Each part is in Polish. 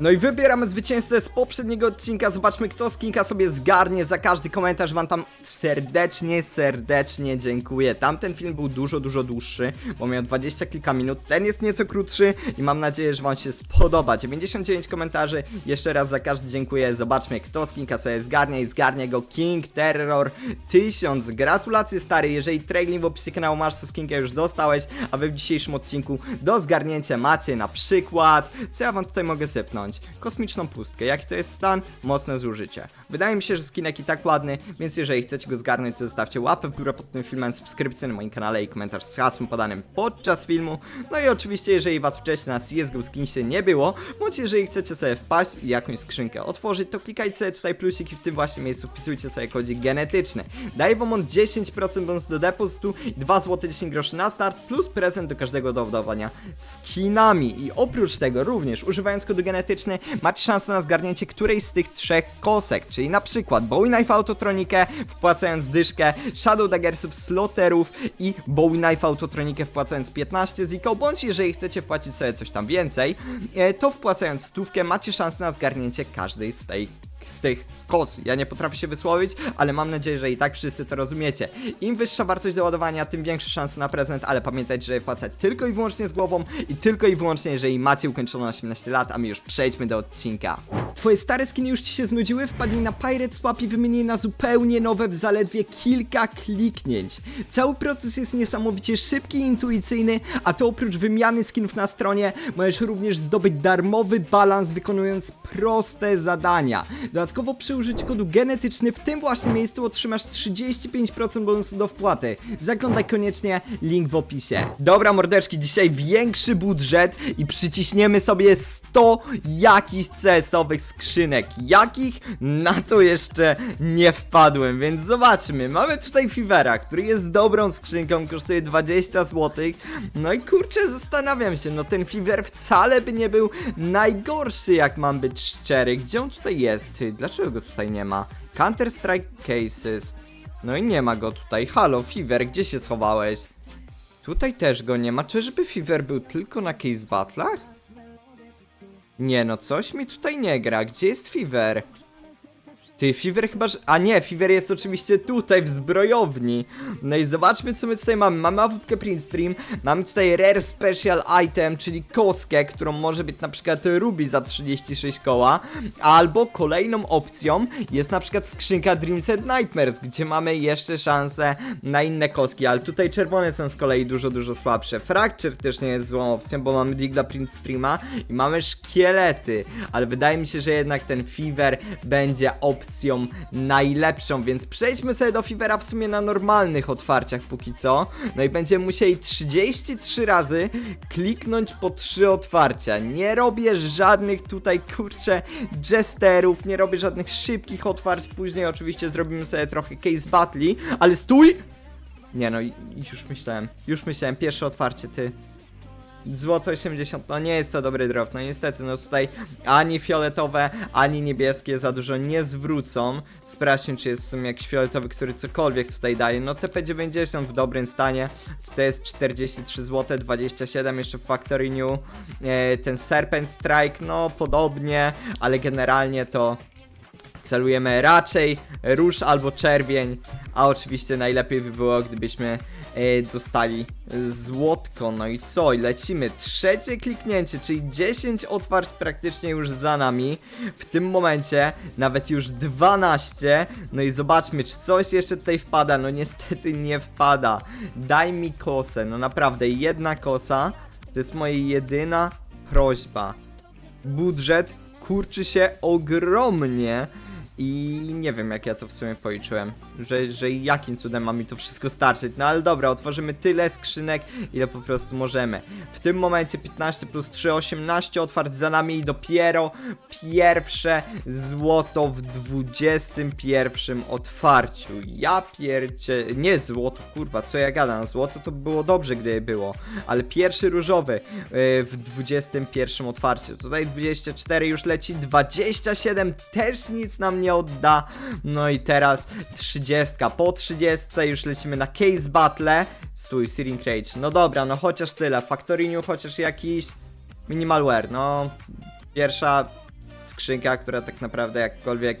No i wybieramy zwycięzcę z poprzedniego odcinka. Zobaczmy, kto z Kinka sobie zgarnie. Za każdy komentarz wam tam serdecznie, serdecznie dziękuję. Tamten film był dużo, dużo dłuższy, bo miał 20 kilka minut. Ten jest nieco krótszy i mam nadzieję, że wam się spodoba. 99 komentarzy. Jeszcze raz za każdy dziękuję. Zobaczmy, kto z Kinka sobie zgarnie i zgarnie go King Terror 1000. Gratulacje stary, jeżeli trailing w opisie kanału masz, to z Kinka już dostałeś, a wy w dzisiejszym odcinku do zgarnięcia macie na przykład, co ja wam tutaj mogę sypnąć? Kosmiczną pustkę. Jaki to jest stan? Mocne zużycie. Wydaje mi się, że skinek i tak ładny, więc jeżeli chcecie go zgarnąć, to zostawcie łapę w górę pod tym filmem, subskrypcję na moim kanale i komentarz z hasłem podanym podczas filmu. No i oczywiście, jeżeli was wcześniej na CSGO Skinsie nie było, bądź jeżeli chcecie sobie wpaść i jakąś skrzynkę otworzyć, to klikajcie sobie tutaj plusiki w tym właśnie miejscu, wpisujcie sobie kodzik genetyczny. Daje wam on 10% bonus do depozytu i 2 zł 10 groszy na start, plus prezent do każdego dodawania skinami. I oprócz tego również, używając kodu macie szansę na zgarnięcie którejś z tych trzech kosek, czyli na przykład Bowie Knife Autotronikę, wpłacając dyszkę, Shadow Daggersów, Sloterów i Bowie Knife Autotronikę wpłacając 15 ziko, bądź jeżeli chcecie wpłacić sobie coś tam więcej, e, to wpłacając stówkę macie szansę na zgarnięcie każdej z tej z tych kos. Ja nie potrafię się wysłowić, ale mam nadzieję, że i tak wszyscy to rozumiecie. Im wyższa wartość do ładowania, tym większe szanse na prezent, ale pamiętajcie, że wpłacać tylko i wyłącznie z głową i tylko i wyłącznie, jeżeli macie ukończone 18 lat, a my już przejdźmy do odcinka. Twoje stare skiny już ci się znudziły? Wpadnij na Pirate Swap i wymienij na zupełnie nowe w zaledwie kilka kliknięć. Cały proces jest niesamowicie szybki i intuicyjny, a to oprócz wymiany skinów na stronie, możesz również zdobyć darmowy balans wykonując proste zadania. Dodatkowo przy użyciu kodu genetyczny w tym właśnie miejscu otrzymasz 35% bonusu do wpłaty. Zaglądaj koniecznie, link w opisie. Dobra mordeczki, dzisiaj większy budżet i przyciśniemy sobie 100 jakichś CS-owych skrzynek. Jakich? Na to jeszcze nie wpadłem, więc zobaczmy. Mamy tutaj Fivera, który jest dobrą skrzynką, kosztuje 20 zł. No i kurczę, zastanawiam się, no ten Fiver wcale by nie był najgorszy, jak mam być szczery. Gdzie on tutaj jest? Dlaczego go tutaj nie ma? Counter Strike Cases. No i nie ma go tutaj. Halo, Fiver, gdzie się schowałeś? Tutaj też go nie ma. Czyżby Fiver był tylko na Case Battlach? Nie no, coś mi tutaj nie gra. Gdzie jest Fiver? Ty, Fever chyba, że... A nie, Fever jest oczywiście tutaj, w zbrojowni. No i zobaczmy, co my tutaj mamy. Mamy AWP Print Stream, mamy tutaj Rare Special Item, czyli kostkę, którą może być na przykład Ruby za 36 koła. Albo kolejną opcją jest na przykład skrzynka Dreams and Nightmares, gdzie mamy jeszcze szansę na inne kostki, ale tutaj czerwone są z kolei dużo, dużo słabsze. Fracture też nie jest złą opcją, bo mamy Digla Print Streama i mamy szkielety, ale wydaje mi się, że jednak ten Fever będzie opcją najlepszą, więc przejdźmy sobie do Fivera w sumie na normalnych otwarciach póki co. No i będziemy musieli 33 razy kliknąć po 3 otwarcia. Nie robię żadnych tutaj kurczę jesterów, nie robię żadnych szybkich otwarć. Później oczywiście zrobimy sobie trochę case battli, ale stój! Nie no, już myślałem, już myślałem, pierwsze otwarcie ty. Złoto 80, no nie jest to dobry drop, no niestety, no tutaj ani fioletowe, ani niebieskie za dużo nie zwrócą. Sprawdźmy, czy jest w sumie jakiś fioletowy, który cokolwiek tutaj daje. No TP90 w dobrym stanie, tutaj jest 43 zł, 27 jeszcze w Factory New. E, ten Serpent Strike, no podobnie, ale generalnie to celujemy raczej róż albo czerwień, a oczywiście najlepiej by było, gdybyśmy e, dostali złotko. No i co? I lecimy. Trzecie kliknięcie, czyli 10 otwarć praktycznie już za nami. W tym momencie nawet już 12. No i zobaczmy, czy coś jeszcze tutaj wpada. No niestety nie wpada. Daj mi kosę. No naprawdę, jedna kosa. To jest moja jedyna prośba. Budżet kurczy się ogromnie. I nie wiem, jak ja to w sumie policzyłem, że, że jakim cudem ma mi to wszystko starczyć. No ale dobra, otworzymy tyle skrzynek, ile po prostu możemy. W tym momencie 15 plus 3, 18 otwarć za nami i dopiero pierwsze złoto w 21 otwarciu. Ja piercie... Nie złoto, kurwa, co ja gadam? Złoto to by było dobrze, gdyby było. Ale pierwszy różowy yy, w 21 otwarciu. Tutaj 24 już leci, 27 też nic nam nie odda. No i teraz 30. Po 30 już lecimy na Case Battle. Stój, Searing Rage. No dobra, no chociaż tyle. Factory New chociaż jakiś minimalware. No, pierwsza skrzynka, która tak naprawdę jakkolwiek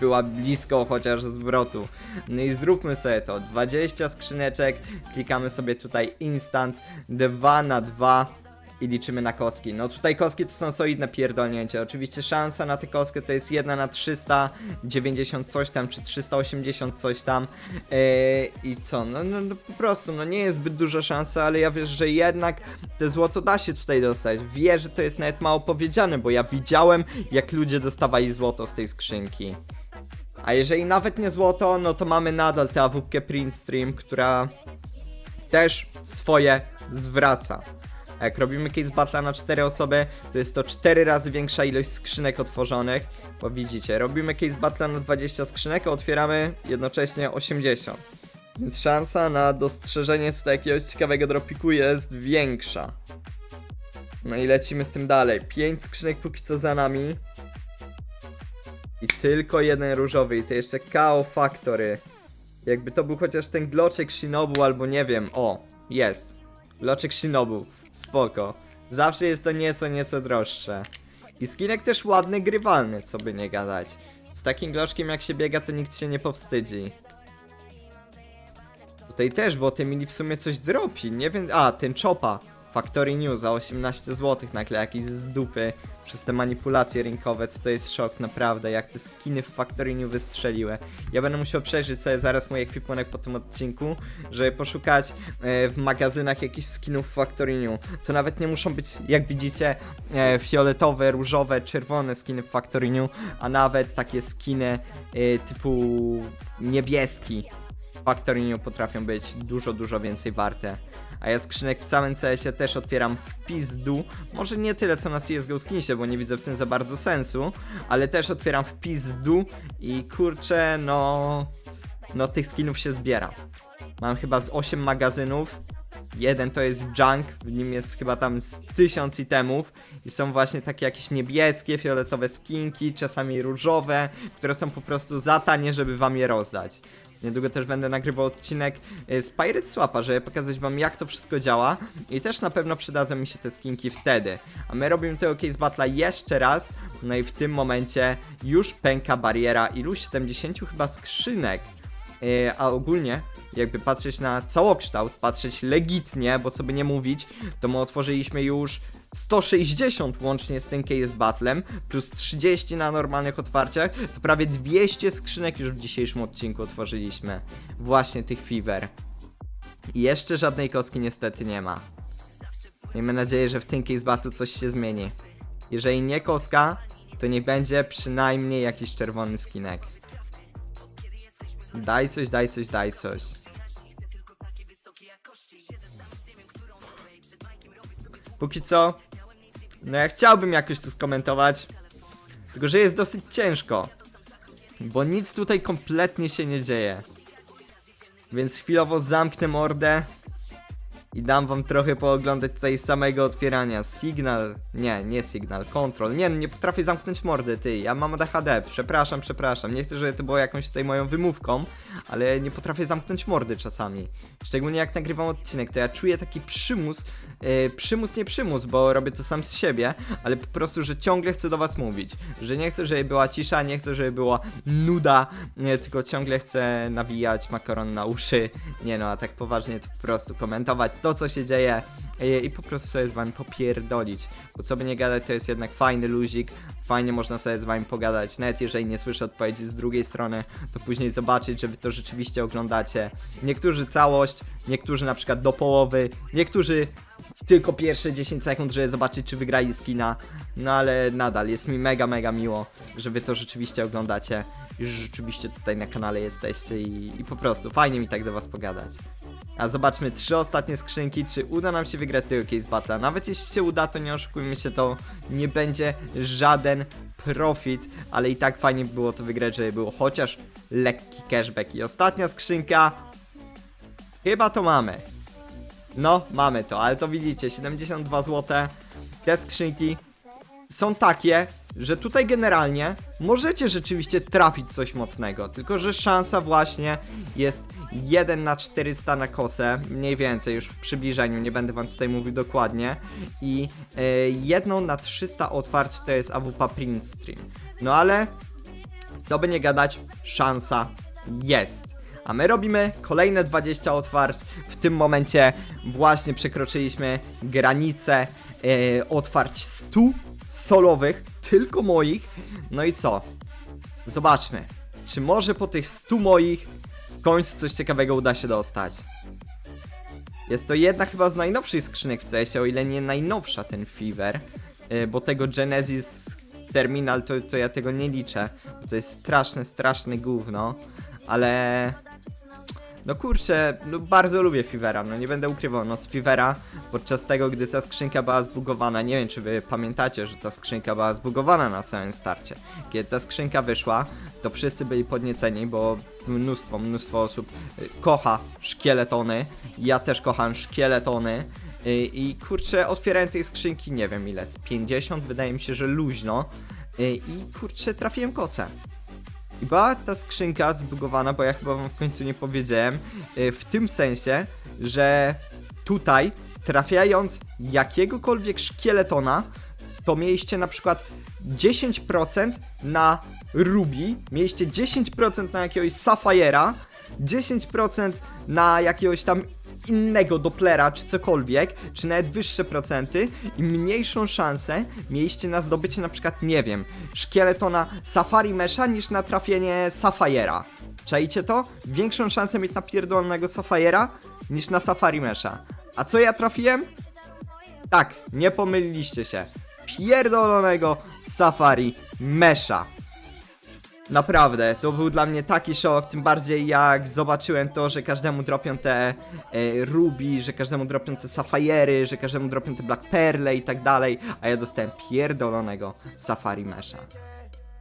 była blisko chociaż zwrotu. No i zróbmy sobie to. 20 skrzyneczek, klikamy sobie tutaj instant, 2 na 2 i liczymy na kostki. No tutaj kostki to są solidne pierdolnięcie. Oczywiście szansa na tę kostkę to jest 1 na 390 coś tam, czy 380 coś tam. Yy, I co? No, no, no po prostu, no nie jest zbyt duża szansa, ale ja wiesz, że jednak te złoto da się tutaj dostać. Wie, że to jest nawet mało powiedziane, bo ja widziałem, jak ludzie dostawali złoto z tej skrzynki. A jeżeli nawet nie złoto, no to mamy nadal tę AWP Print Stream, która też swoje zwraca. Jak robimy case battle na 4 osoby, to jest to 4 razy większa ilość skrzynek otworzonych. Bo widzicie, robimy case battle na 20 skrzynek, a otwieramy jednocześnie 80. Więc szansa na dostrzeżenie tutaj jakiegoś ciekawego dropiku jest większa. No i lecimy z tym dalej. 5 skrzynek póki co za nami. I tylko jeden różowy i to jeszcze KO Factory. Jakby to był chociaż ten gloczek Shinobu albo nie wiem, o, jest. Gloczek Shinobu, spoko. Zawsze jest to nieco, nieco droższe. I skinek też ładny, grywalny, co by nie gadać. Z takim gloczkiem jak się biega, to nikt się nie powstydzi. Tutaj też, bo ty mieli w sumie coś dropi, nie wiem, a, ten Chopa. Factory New za 18 zł, nagle jakiś z dupy przez te manipulacje rynkowe, to, to jest szok naprawdę, jak te skiny w Factory New wystrzeliły. Ja będę musiał przejrzeć sobie zaraz mój ekwipunek po tym odcinku, żeby poszukać e, w magazynach jakichś skinów w Factory New. To nawet nie muszą być, jak widzicie, e, fioletowe, różowe, czerwone skiny w Factory New, a nawet takie skiny e, typu niebieski Factory New potrafią być dużo, dużo więcej warte. A ja skrzynek w samym CS-ie też otwieram w pizdu. Może nie tyle co na CSGO Skinsie, bo nie widzę w tym za bardzo sensu, ale też otwieram w pizdu i kurczę, no... No tych skinów się zbiera. Mam chyba z 8 magazynów. Jeden to jest junk, w nim jest chyba tam z 1000 itemów i są właśnie takie jakieś niebieskie, fioletowe skinki, czasami różowe, które są po prostu za tanie, żeby wam je rozdać. Niedługo też będę nagrywał odcinek y, z Pirate Swapa, żeby pokazać wam jak to wszystko działa i też na pewno przydadzą mi się te skinki wtedy. A my robimy tego case battle'a jeszcze raz, no i w tym momencie już pęka bariera iluś 70 chyba skrzynek. Yy, a ogólnie, jakby patrzeć na całokształt, patrzeć legitnie, bo co by nie mówić, to my otworzyliśmy już 160 łącznie z tym case battlem, plus 30 na normalnych otwarciach, to prawie 200 skrzynek już w dzisiejszym odcinku otworzyliśmy. Właśnie tych Fever. I jeszcze żadnej kostki niestety nie ma. Miejmy nadzieję, że w tym case battle coś się zmieni. Jeżeli nie koska, to niech będzie przynajmniej jakiś czerwony skinek. Daj coś, daj coś, daj coś. Póki co, no ja chciałbym jakoś to skomentować, tylko że jest dosyć ciężko, bo nic tutaj kompletnie się nie dzieje. Więc chwilowo zamknę mordę i dam wam trochę pooglądać tutaj samego otwierania. Signal, nie, nie signal, control. Nie, no nie potrafię zamknąć mordy, ty. Ja mam ADHD, przepraszam, przepraszam. Nie chcę, żeby to było jakąś tutaj moją wymówką, ale nie potrafię zamknąć mordy czasami. Szczególnie jak nagrywam odcinek, to ja czuję taki przymus, yy, przymus nie przymus, bo robię to sam z siebie, ale po prostu, że ciągle chcę do was mówić. Że nie chcę, żeby była cisza, nie chcę, żeby była nuda, nie, tylko ciągle chcę nawijać makaron na uszy. Nie no, a tak poważnie to po prostu komentować to, co się dzieje i po prostu sobie z wami popierdolić. Bo co by nie gadać, to jest jednak fajny luzik, fajnie można sobie z wami pogadać. Nawet jeżeli nie słyszę odpowiedzi z drugiej strony, to później zobaczyć, że wy to rzeczywiście oglądacie. Niektórzy całość, niektórzy na przykład do połowy, niektórzy tylko pierwsze 10 sekund, żeby zobaczyć, czy wygrali skina. No ale nadal jest mi mega, mega miło, że wy to rzeczywiście oglądacie że rzeczywiście tutaj na kanale jesteście i, i po prostu fajnie mi tak do was pogadać. A zobaczmy trzy ostatnie skrzynki, czy uda nam się wygrać tego case battle'a. Nawet jeśli się uda, to nie oszukujmy się, to nie będzie żaden profit, ale i tak fajnie by było to wygrać, żeby było chociaż lekki cashback. I ostatnia skrzynka, chyba to mamy. No, mamy to, ale to widzicie, 72 zł. Te skrzynki są takie, że tutaj generalnie możecie rzeczywiście trafić coś mocnego, tylko że szansa właśnie jest 1 na 400 na kosę, mniej więcej już w przybliżeniu, nie będę wam tutaj mówił dokładnie i e, jedną na 300 otwarć to jest AWP Print Stream. No ale co by nie gadać, szansa jest. A my robimy kolejne 20 otwarć. W tym momencie właśnie przekroczyliśmy granicę e, otwarć 100 solowych, tylko moich. No i co? Zobaczmy, czy może po tych 100 moich końcu coś ciekawego uda się dostać. Jest to jedna chyba z najnowszych skrzynek w CS, o ile nie najnowsza ten Fever, e, bo tego Genesis Terminal to, to ja tego nie liczę, bo to jest straszne, straszne gówno, ale no kurczę, no bardzo lubię Fivera, no nie będę ukrywał, no z Fivera podczas tego, gdy ta skrzynka była zbugowana, nie wiem czy wy pamiętacie, że ta skrzynka była zbugowana na samym starcie. Kiedy ta skrzynka wyszła, to wszyscy byli podnieceni, bo mnóstwo, mnóstwo osób y, kocha szkieletony, ja też kocham szkieletony. y, I kurczę, otwierałem tej skrzynki, nie wiem ile, z 50, wydaje mi się, że luźno. y, I kurczę, trafiłem kosę. I była ta skrzynka zbugowana, bo ja chyba wam w końcu nie powiedziałem, w tym sensie, że tutaj trafiając jakiegokolwiek szkieletona, to mieliście na przykład 10% na Ruby, mieliście 10% na jakiegoś Sapphira, 10% na jakiegoś tam innego Dopplera czy cokolwiek, czy nawet wyższe procenty i mniejszą szansę mieliście na zdobycie na przykład, nie wiem, szkieletona Safari Mesha niż na trafienie Sapphira. Czajcie to? Większą szansę mieć na pierdolonego Sapphira niż na Safari Mesha. A co ja trafiłem? Tak, nie pomyliliście się. Pierdolonego Safari Mesha. Naprawdę, to był dla mnie taki szok, tym bardziej jak zobaczyłem to, że każdemu dropią te e, Ruby, że każdemu dropią te Safajery, że każdemu dropią te Black Pearle i tak dalej, a ja dostałem pierdolonego Safari Mesha.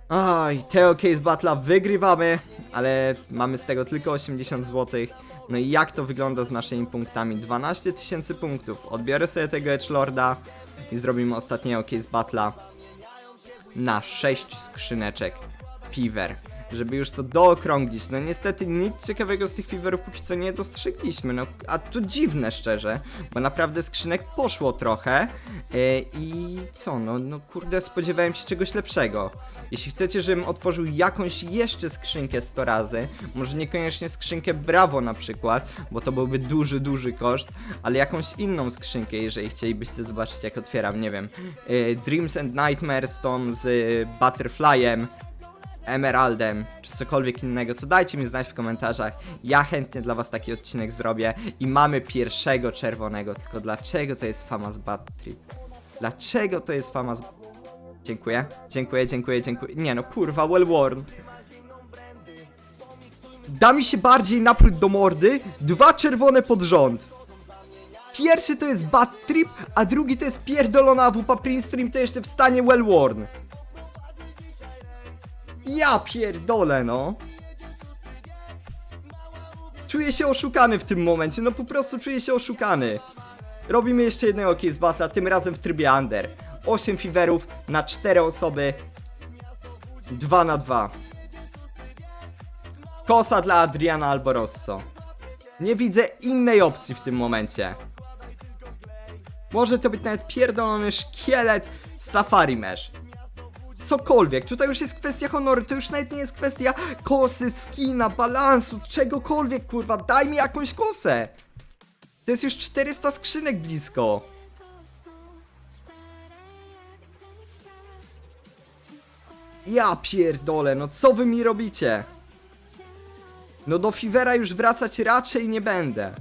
Oj, Teo Case Battle'a wygrywamy, ale mamy z tego tylko 80 zł. No i jak to wygląda z naszymi punktami? 12 tysięcy punktów. Odbiorę sobie tego Edgelorda i zrobimy ostatniego Case Battle'a na 6 skrzyneczek Fever, żeby już to dookrąglić. No niestety nic ciekawego z tych Feverów póki co nie dostrzegliśmy, no a to dziwne szczerze, bo naprawdę skrzynek poszło trochę e, i co, no, no kurde spodziewałem się czegoś lepszego. Jeśli chcecie, żebym otworzył jakąś jeszcze skrzynkę 100 razy, może niekoniecznie skrzynkę Bravo na przykład, bo to byłby duży, duży koszt, ale jakąś inną skrzynkę, jeżeli chcielibyście zobaczyć jak otwieram, nie wiem, e, Dreams and Nightmares tą z e, Butterflyem, Emeraldem, czy cokolwiek innego, to dajcie mi znać w komentarzach. Ja chętnie dla was taki odcinek zrobię. I mamy pierwszego czerwonego, tylko dlaczego to jest Famas Bad Trip? Dlaczego to jest Famas... Dziękuję, dziękuję, dziękuję, dziękuję. Nie no, kurwa, well worn. Da mi się bardziej naprót do mordy, dwa czerwone pod rząd. Pierwszy to jest Bad Trip, a drugi to jest pierdolona AWP Prince Stream, to jeszcze w stanie well worn. Ja pierdolę, no. Czuję się oszukany w tym momencie, no po prostu czuję się oszukany. Robimy jeszcze jednego case battle'a, tym razem w trybie under. 8 fiverów na 4 osoby. 2 na 2. Kosa dla Adriana albo Rosso. Nie widzę innej opcji w tym momencie. Może to być nawet pierdolony szkielet Safari Mesh cokolwiek. Tutaj już jest kwestia honoru, to już nawet nie jest kwestia kosy, skina, balansu, czegokolwiek, kurwa. Daj mi jakąś kosę. To jest już 400 skrzynek blisko. Ja pierdolę, no co wy mi robicie? No do Fivera już wracać raczej nie będę.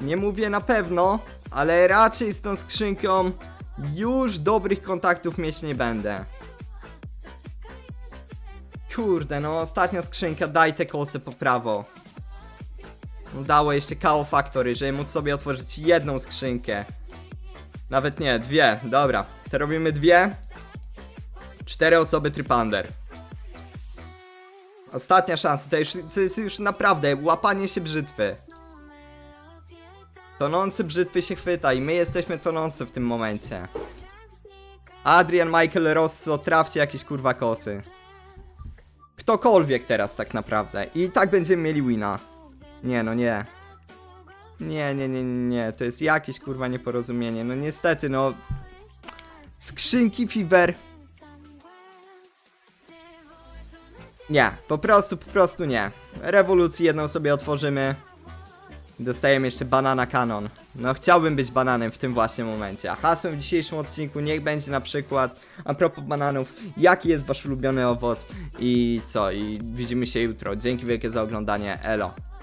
Nie mówię na pewno, ale raczej z tą skrzynką już dobrych kontaktów mieć nie będę. Kurde, no ostatnia skrzynka, daj te kosy po prawo. Dało jeszcze KO Factory, żeby móc sobie otworzyć jedną skrzynkę. Nawet nie, dwie, dobra. To robimy dwie. Cztery osoby trypander. Ostatnia szansa, to, już, to jest już naprawdę łapanie się brzytwy. Tonący brzytwy się chwyta i my jesteśmy tonący w tym momencie. Adrian Michael Rosso, trafcie jakieś kurwa kosy. Ktokolwiek teraz tak naprawdę. I tak będziemy mieli wina. Nie no nie. Nie, nie, nie, nie. To jest jakieś kurwa nieporozumienie. No niestety, no. Skrzynki Fever. Nie, po prostu, po prostu nie. Rewolucji jedną sobie otworzymy. Dostajemy jeszcze banana kanon. No chciałbym być bananem w tym właśnie momencie. A hasłem w dzisiejszym odcinku niech będzie na przykład, a propos bananów, jaki jest wasz ulubiony owoc i co, i widzimy się jutro. Dzięki wielkie za oglądanie, elo.